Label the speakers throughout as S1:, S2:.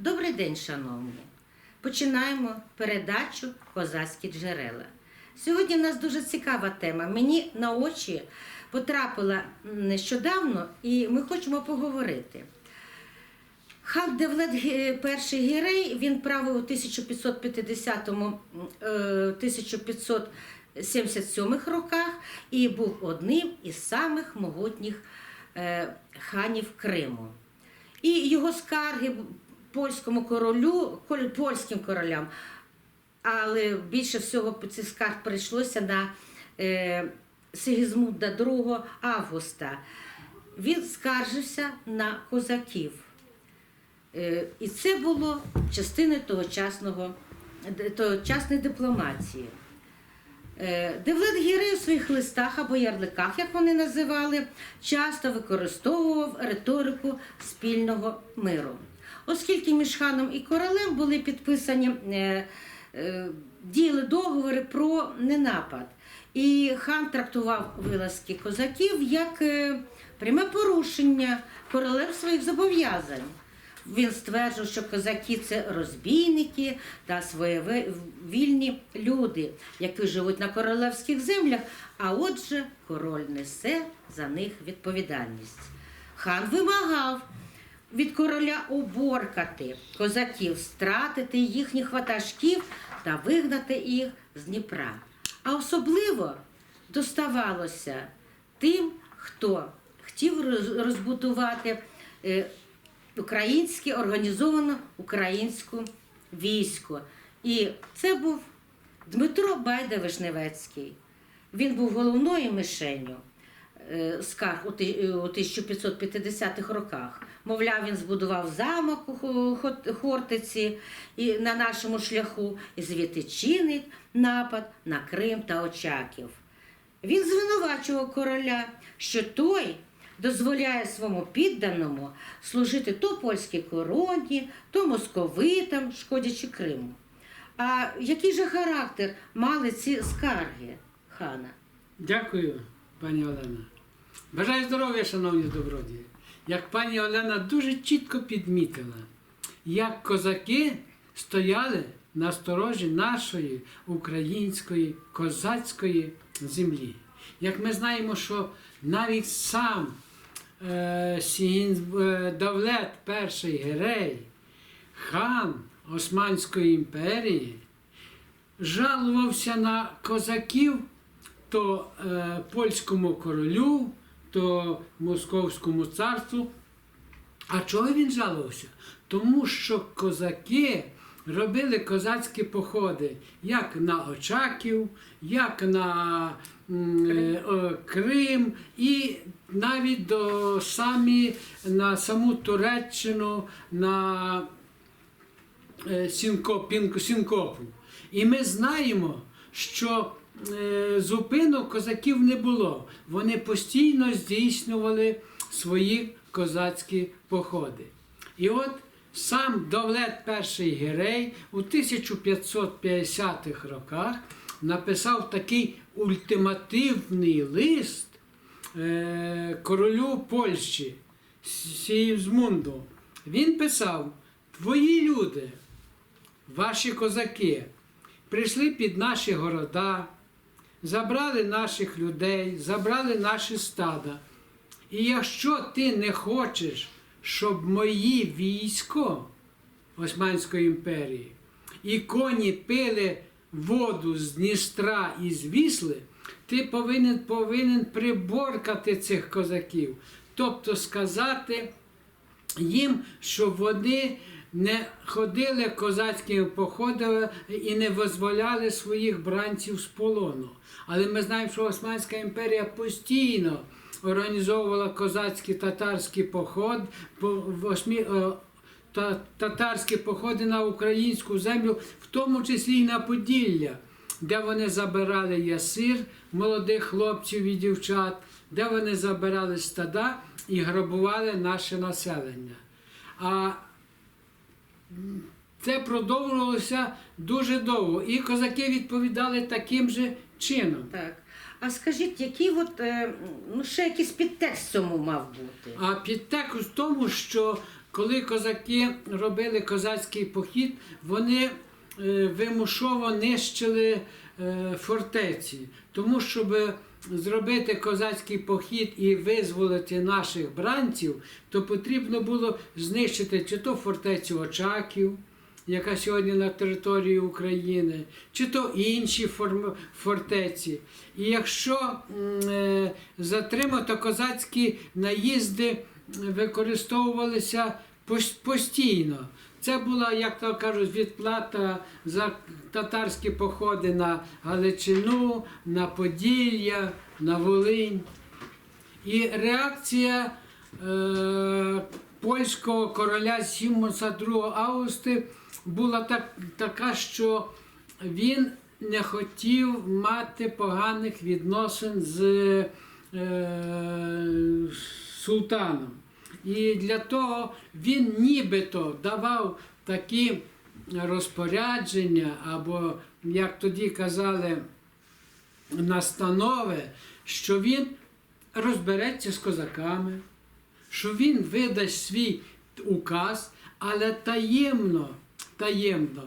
S1: Добрий день, шановні. Починаємо передачу Козацькі джерела. Сьогодні у нас дуже цікава тема. Мені на очі потрапила нещодавно, і ми хочемо поговорити. Хан Девлет перший Гірей він правив у 1550-му, е, 1577 роках і був одним із самих могутніх е, ханів Криму. І його скарги польському королю, польським королям, але більше всього цих скарг прийшлося на е, Сигізмунда II Августа. Він скаржився на козаків. Е, І це було частиною тогочасного, тогочасної дипломатії. Е, Девлет Гірей у своїх листах або ярликах, як вони називали, часто використовував риторику спільного миру. Оскільки між ханом і королем були підписані е, е, діяли договори про ненапад. І хан трактував вилазки козаків як е, пряме порушення королем своїх зобов'язань. Він стверджував, що козаки це розбійники та своєвільні люди, які живуть на королевських землях, а отже, король несе за них відповідальність. Хан вимагав від короля оборкати козаків, стратити їхніх ватажків та вигнати їх з Дніпра. А особливо доставалося тим, хто хотів розбудувати е, українське організоване українську військо. І це був Дмитро Байда Вишневецький. Він був головною мишенью скарг у ти- е, у 1550-х роках. Мовляв, він збудував замок у Хортиці і на нашому шляху, і звідти чинить напад на Крим та Очаків. Він звинувачував короля, що той дозволяє своєму підданому служити то польській короні, то московитам, шкодячи Криму. А який же характер мали ці скарги хана?
S2: Дякую, пані Олена. Бажаю здоров'я, шановні добродії. Як пані Олена дуже чітко підмітила, як козаки стояли на сторожі нашої української козацької землі. Як ми знаємо, що навіть сам е, Сігін- е, Давлет перший Герей, хан Османської імперії, жалувався на козаків то е, польському королю, то московському царству. А чого він жалувався? Тому що козаки робили козацькі походи як на Очаків, як на е, Крим і навіть до самі на саму Туреччину, на е, Сінко, Сінкопу. І ми знаємо, що зупинок козаків не було. Вони постійно здійснювали свої козацькі походи. І от сам Довлет перший Гірей у 1550-х роках написав такий ультимативний лист е, королю Польщі Сігізмунду. Він писав: Твої люди, ваші козаки, прийшли під наші города, забрали наших людей, забрали наші стада. І якщо ти не хочеш, щоб мої військо Османської імперії і коні пили воду з Дністра і з Вісли, ти повинен, повинен приборкати цих козаків. Тобто сказати їм, щоб вони не ходили козацькими походами і не визволяли своїх бранців з полону. Але ми знаємо, що Османська імперія постійно організовувала козацькі татарські поход, е, та- татарські походи на українську землю, в тому числі і на Поділля, де вони забирали ясир молодих хлопців і дівчат, де вони забирали стада і грабували наше населення. А це продовжувалося дуже довго. І козаки відповідали таким же чином.
S1: Так. А скажіть, який от, е, ну, ще якийсь підтекст цьому мав бути?
S2: А підтекст в тому, що коли козаки робили козацький похід, вони е, вимушово нищили е, фортеці, тому щоб зробити козацький похід і визволити наших бранців, то потрібно було знищити чи то фортецю Очаків, яка сьогодні на території України, чи то інші фортеці. І якщо е, затримати козацькі наїзди використовувалися постійно. Це була, як то кажуть, відплата за татарські походи на Галичину, на Поділля, на Волинь. І реакція е, польського короля Сімонса II Августи була так, така, що він не хотів мати поганих відносин з е, султаном. І для того він нібито давав такі розпорядження, або, як тоді казали, настанови, що він розбереться з козаками, що він видасть свій указ, але таємно, таємно.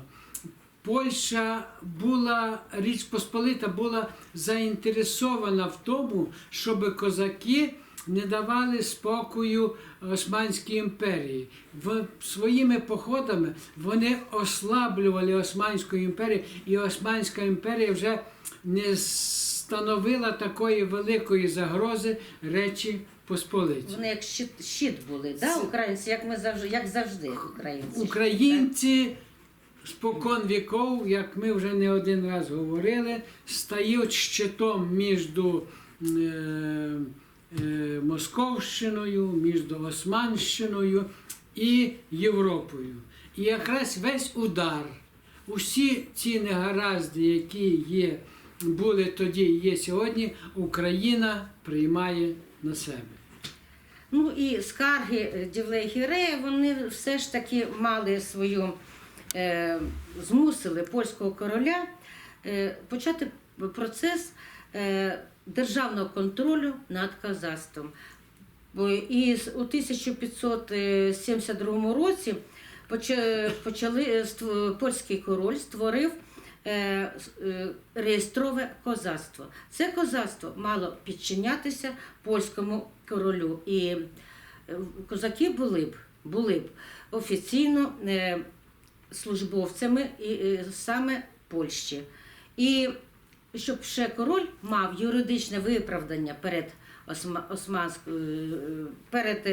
S2: Польща була, Річ Посполита була заінтересована в тому, щоб козаки не давали спокою Османській імперії. В, своїми походами вони ослаблювали Османську імперію, і Османська імперія вже не становила такої великої загрози Речі Посполиті.
S1: Вони як щит, щит були, да, українці, як ми завжди, як завжди, українці.
S2: Українці спокон віков, як ми вже не один раз говорили, стають щитом між е, е, Московщиною, між Османщиною і Європою. І якраз весь удар, усі ці негаразди, які є, були тоді і є сьогодні, Україна приймає на себе.
S1: Ну і скарги е, Гірея, вони все ж таки мали свою, е, змусили польського короля е, почати процес е, державного контролю над козацтвом. Бо І у 1572 році почали, е, польський король створив е, реєстрове козацтво. Це козацтво мало підчинятися польському королю. І е, козаки були б, були б офіційно е, службовцями і, е, саме Польщі. І щоб ще король мав юридичне виправдання перед Османською, перед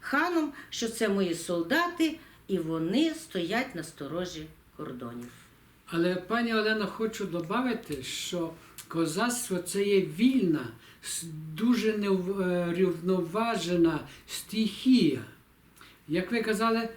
S1: ханом, що це мої солдати, і вони стоять на сторожі кордонів.
S2: Але пані Олено, хочу додати, що козацтво це є вільна, дуже неврівноважена стихія. Як ви казали,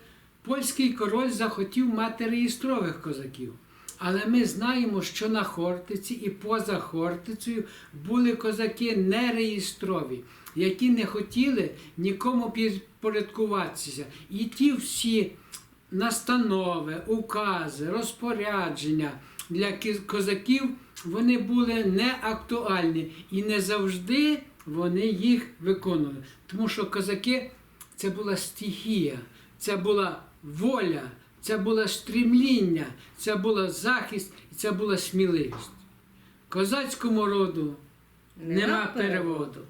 S2: польський король захотів мати реєстрових козаків. Але ми знаємо, що на Хортиці і поза Хортицею були козаки нереєстрові, які не хотіли нікому підпорядкуватися. І ті всі настанови, укази, розпорядження для козаків вони були неактуальні і не завжди вони їх виконували. Тому що козаки це була стихія, це була воля, це було стрімління, це була захист і це була сміливість. Козацькому роду нема переводу.